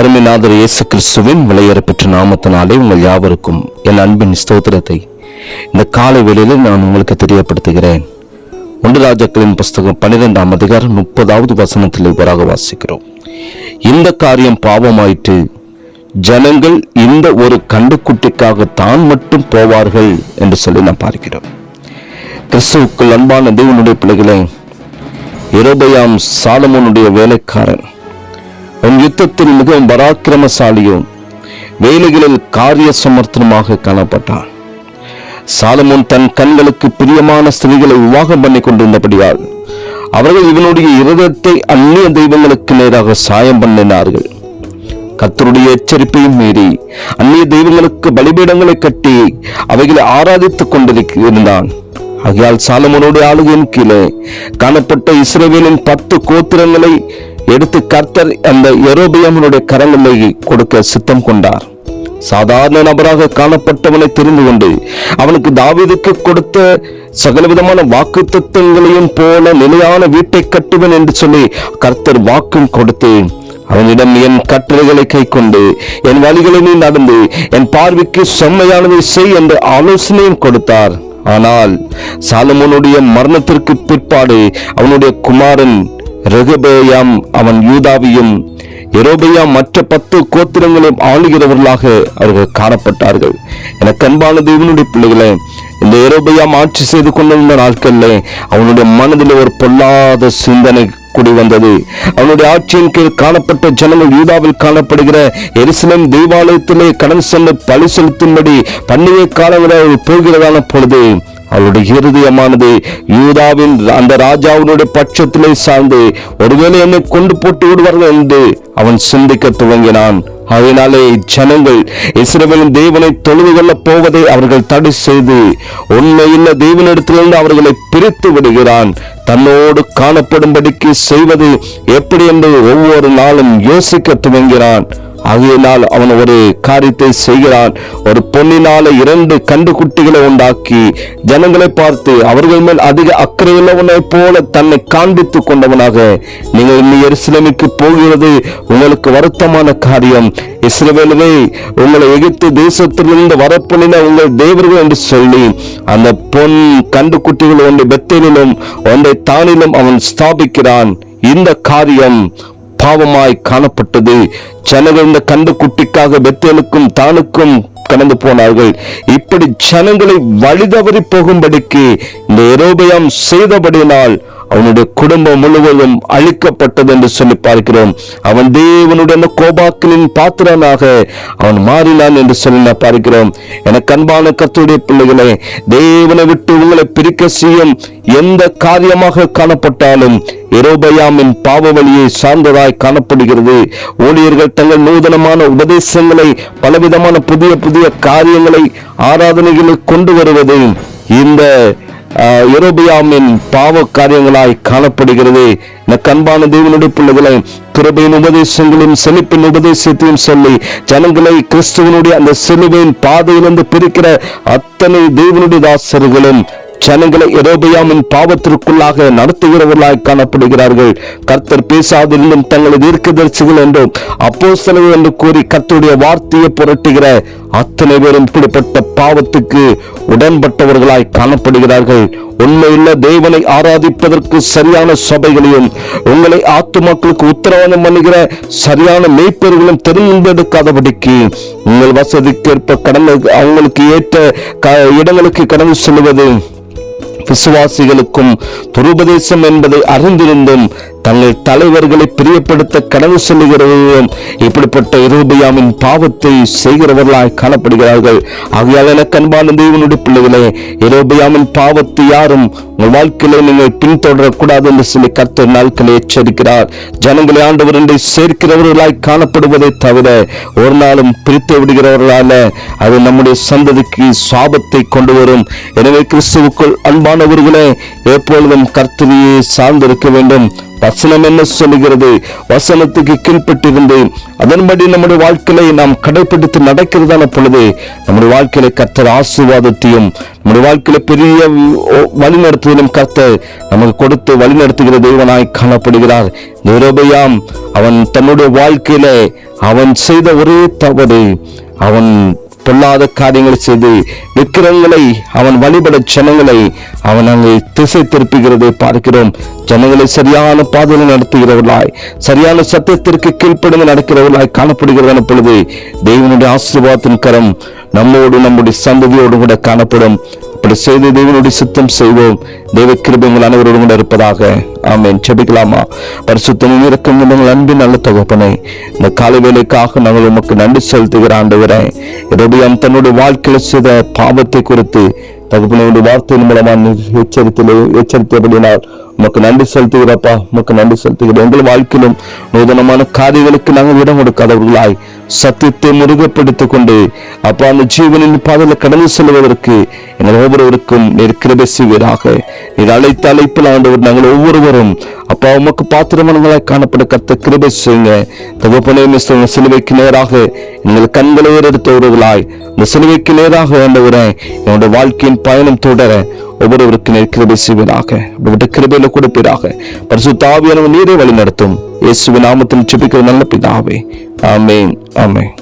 அருமைநாதர் இயேசு கிறிஸ்துவின் விலையேறப்பெற்ற நாமத்தினாலே உங்கள் யாவருக்கும் என் அன்பின் ஸ்தோத்திரத்தை. இந்த காலை வேளையில் நான் உங்களுக்கு தெரியப்படுத்துகிறேன். ஒன்று ராஜாக்களின் புஸ்தகம் பன்னிரெண்டாம் அதிகாரம் முப்பதாவது வசனத்தில் இவ்வாறாக வாசிக்கிறோம். இந்த காரியம் பாவமாயிற்று. ஜனங்கள் இந்த ஒரு கண்டுக்குட்டிக்காக தான் மட்டும் போவார்கள் என்று சொல்லி நான் பார்க்கிறோம். கிறிஸ்துவுக்குள் அன்பான தேவனுடைய பிள்ளைகளே இரபயாம் சாலமோனுடைய வேலைக்காரன் உன் யுத்தத்தில் மிகவும் பராக்கிரமசாலியும் வேலைகளில் காரிய சமர்த்தனமாக காணப்பட்டான். சாலமோன் தன் கண்களுக்கு பிரியமான ஸ்திரீகளை விவாகம் பண்ணி கொண்டிருந்தபடியால் அவர்கள் இவனுடைய இருதயத்தை அந்நிய தெய்வங்களுக்கு நேராக சாயம் பண்ணினார்கள். கத்தருடைய எச்சரிப்பையும் மீறி அந்நிய தெய்வங்களுக்கு பலிபீடங்களை கட்டி அவைகளை ஆராதித்துக் கொண்டிருந்தான் ஆகையால் சாலமோனுடைய ஆளுகையின் கீழே காணப்பட்ட இஸ்ரேவேலின் பத்து கோத்திரங்களை எடுத்து கர்த்தர் அந்த எரோபியமனுடைய கரங்களை கொடுக்க சித்தம் கொண்டார். சாதாரண நபராக காணப்பட்டவனை தெரிந்து கொண்டு அவனுக்கு தாவிதுக்கு கொடுத்த சகலவிதமான வாக்கு தத்துவங்களையும் போல நிலையான வீட்டை கட்டுவன் என்று சொல்லி கர்த்தர் வாக்கும் கொடுத்து அவனிடம் என் கட்டளைகளை கை கொண்டு என் வழிகளை நீ நடந்து என் பார்வைக்கு செம்மையானதை செய் என்று ஆலோசனையும் கொடுத்தார். ஆனால் சாலமோனுடைய மரணத்திற்கு பிற்பாடு அவனுடைய குமாரன் ரெகபேயாம் அவன் யூதாவையும் எரோபையா மற்ற பத்து கோத்திரங்களையும் ஆளுகிறவர்களாக அவர்கள் காணப்பட்டார்கள். எனக்கு அன்பான தேவனுடைய பிள்ளைகளே இந்த எரோபையாம் ஆட்சி செய்து கொண்டிருந்த நாட்களில் அவனுடைய மனதில் ஒரு பொல்லாத சிந்தனை குடி வந்தது. அவனுடைய ஆட்சியின் கீழ் காணப்பட்ட ஜனங்கள் யூதாவில் காணப்படுகிற எருசலேம் தேவாலயத்திலே கடன் சென்று பழி செலுத்தும்படி பண்டிகை காலங்களில் போகிறதான பொழுது அவருடைய இருதயமானது யூதாவின் அந்த ராஜாவினுடைய பட்சத்திலே சார்ந்து ஒருவேளை என்னை கொண்டு போட்டு விடுவார்கள் என்று அவன் சிந்திக்க துவங்கினான். அதனாலே ஜனங்கள் இஸ்ரவேலின் தேவனை தொழுது கொள்ளப் போவதை அவர்கள் தடை செய்து உண்மையுள்ள தேவனிடத்திலிருந்து அவர்களை பிரித்து விடுகிறான். தன்னோடு காணப்படும்படிக்கு செய்வது எப்படி என்று ஒவ்வொரு நாளும் யோசிக்க துவங்கிறான். ஆகையினால் அவன் ஒரு காரியத்தை செய்கிறான். ஒரு பொன்னினால இரண்டு கண்டு குட்டிகளை உண்டாக்கி ஜனங்களை பார்த்து அவர்கள் மேல் அதிக அக்கறை உள்ளவனை போல தன்னை காண்பித்துக் கொண்டவனாக நீங்கள் இன்னும் எருசலேமுக்கு போகிறது உங்களுக்கு வருத்தமான காரியம். இஸ்ரவேலவே உங்களை எகிப்து தேசத்திலிருந்து வரப்பண்ணின உங்கள் தேவர்கள் என்று சொல்லி அந்த பொன் கண்டு குட்டிகள் ஒன்றை பெத்தனிலும் ஒன்றை தானிலும் அவன் ஸ்தாபிக்கிறான். இந்த காரியம் பாவமாய் காணப்பட்டது. ஜனங்கள் இந்த கண்டு குட்டிக்காக பெத்தேலுக்கும் தானுக்கும் கடந்து போனார்கள். இப்படி ஜனங்களை வழிதவறி போகும்படிக்கு இந்த செய்தபடினால் செய்தபடியினால் அவனுடைய குடும்பம் முழுவதும் அழிக்கப்பட்டது என்று சொல்லி பார்க்கிறோம். அவன் தேவனுடைய கோபாக்களின் பாத்திரனாக அவன் மாறினான் என்று சொல்லி நான் பார்க்கிறோம். எனக்கு அன்பான கத்துடைய பிள்ளைகளே தேவனை விட்டு உங்களை பிரிக்க செய்யும் எந்த காரியமாக காணப்பட்டாலும் எரோபயாமின் பாவ வழியை சார்ந்ததாய் காணப்படுகிறது. ஊழியர்கள் தங்கள் நூதனமான உபதேசங்களை பலவிதமான புதிய புதிய காரியங்களை ஆராதனைகளை கொண்டு வருவது இந்த எரோபியாமின் பாவ காரியங்களாய் காணப்படுகிறது. இந்த கண்பான தேவனுடைய பிள்ளைகளை கிருபையின் உபதேசங்களும் செழிப்பின் உபதேசத்தையும் சொல்லி ஜனங்களை கிறிஸ்துவனுடைய அந்த சிலுவையின் பாதையிலிருந்து பிரிக்கிற அத்தனை தேவனுடைய தாசர்களும் ஜனங்களை எரோபியாமின் பாவத்திற்குள்ளாக நடத்துகிறவர்களாய் காணப்படுகிறார்கள். கர்த்தர் பேசாதிருந்தும் தங்களை தீர்க்கதரிசிகள் என்றும் அப்போஸ்தலர்கள் என்று கூறி கர்த்தருடைய வார்த்தையை புரட்டுகிற அத்தனை பேரும் இப்படிப்பட்ட பாவத்துக்கு உடன்பட்டவர்களாய் காணப்படுகிறார்கள். உண்மையுள்ள தேவனை ஆராதிப்பதற்கு சரியான சபைகளையும் உங்களை ஆத்துமாக்களுக்கு உத்தரவாதம் பண்ணுகிற சரியான மெய்ப்பெர்களும் தெரிந்தெடுக்காதபடிக்கு உங்கள் வசதிக்கேற்ப கடந்த அவங்களுக்கு ஏற்ற க- இடங்களுக்கு கடந்து செல்வது விசுவாசிகளுக்கும் துருபதேசம் என்பதை அறிந்திருந்தும் தங்கள் தலைவர்களை பிரியப்படுத்த கடவு செல்லுகிறவர்களும் இப்படிப்பட்ட இருபையாமின் பாவத்தை செய்கிறவர்களாய் காணப்படுகிறார்கள். ஆகையால் எனக்கு அன்பான தேவனுடைய பிள்ளைகளே இருபையாமின் பாவத்தை யாரும் உங்கள் வாழ்க்கையில நீங்கள் பின்தொடரக்கூடாது என்று சொல்லி கர்த்தர் நாட்களை எச்சரிக்கிறார். ஜனங்களை ஆண்டவர் என்று சேர்க்கிறவர்களாய் காணப்படுவதை தவிர ஒரு நாளும் பிரித்து விடுகிறவர்களால அது நம்முடைய சந்ததிக்கு சாபத்தை கொண்டு வரும். எனவே கிறிஸ்துவுக்குள் அன்பானவர்களே எப்பொழுதும் கர்த்தரையே சார்ந்திருக்க வேண்டும். வசனம் என்ன சொல்லுகிறது? வசனத்துக்கு கீழ்ப்பட்டிருந்து அதன்படி நம்முடைய வாழ்க்கையை நாம் கடைபிடித்து நடக்கிறதான பொழுது நம்முடைய வாழ்க்கையில கர்த்தர் ஆசீர்வாதத்தையும் நம்முடைய வாழ்க்கையில பெரிய வழிநடத்துதலும் கர்த்தர் நமக்கு கொடுத்து வழிநடத்துகிற தெய்வனாய் காணப்படுகிறார். நிரபயாம் அவன் தன்னுடைய வாழ்க்கையில அவன் செய்த ஒரே தவறு அவன் பொல்லாத காரியங்களை செய்து விக்கிரங்களை அவன் வழிபட ஜனங்களை அவன் அங்கே திசை திருப்புகிறதை பார்க்கிறோம். ஜனங்களை சரியான பாதையில் நடத்துகிறவர்களாய் சரியான சத்தியத்திற்கு கீழ்ப்படுங்க நடக்கிறவர்களாய் காணப்படுகிறதான பொழுது தெய்வனுடைய ஆசீர்வாதத்தின் கரம் நம்மோடு நம்முடைய சந்ததியோடு கூட காணப்படும். அப்படி செய்து தேவனுடைய சித்தம் செய்வோம். தெய்வ கிருபை உங்கள் அனைவரோடும் கூட இருப்பதாக. ஆமேன். செபிக்கலாமா பரிசுத்தமும் இருக்கும் உங்கள் அன்பின் நல்ல தகப்பனை இந்த காலை வேலைக்காக நாங்கள் உமக்கு நன்றி செலுத்துகிற ஆண்டவரே இரபியாம் தன்னுடைய வாழ்க்கையில் செய்த பாவத்தை குறித்து தகப்பனுடைய வார்த்தையின் மூலமாக நீர் எச்சரித்து எச்சரித்தபடினால் உமக்கு நன்றி செலுத்துகிறப்பா உமக்கு நன்றி செலுத்துகிறோம். எங்கள் வாழ்க்கையிலும் நூதனமான காரியங்களுக்கு நாங்கள் இடம் கொடுக்காதவர்களாய் சத்தியத்தை முருகப்படுத்திக் கொண்டு அப்பா அந்த ஜீவனின் பாதையில் கடந்து செல்வதற்கு எங்கள் ஒவ்வொருவருக்கும் நெருக்கிறதை கிருபை செய்வீராக. நீர் அழைத்த அழைப்பில் ஆண்டவர் நாங்கள் ஒவ்வொருவரும் அப்பா உமக்கு பாத்திரமானவர்களாய் காணப்பட கத்த கிருபை செய்யுங்க. தகப்பனே மிஸ்தவங்க சிலுவைக்கு நேராக எங்கள் கண்களை ஏறெடுத்தவர்களாய் இந்த சிலுவைக்கு நேராக ஆண்டவரே என்னுடைய வாழ்க்கையின் பயணம் தொடர ஒவ்வொருவருக்கு கிருபை செய்வதாக உங்களுடைய கிருபையில கொடுப்பீராக. பரிசுத்த ஆவியானவர் நீரே வழி நடத்தும் இயேசுவின் நாமத்தில் செபிக்கிற நல்ல பிதாவே. ஆமேன் ஆமேன்.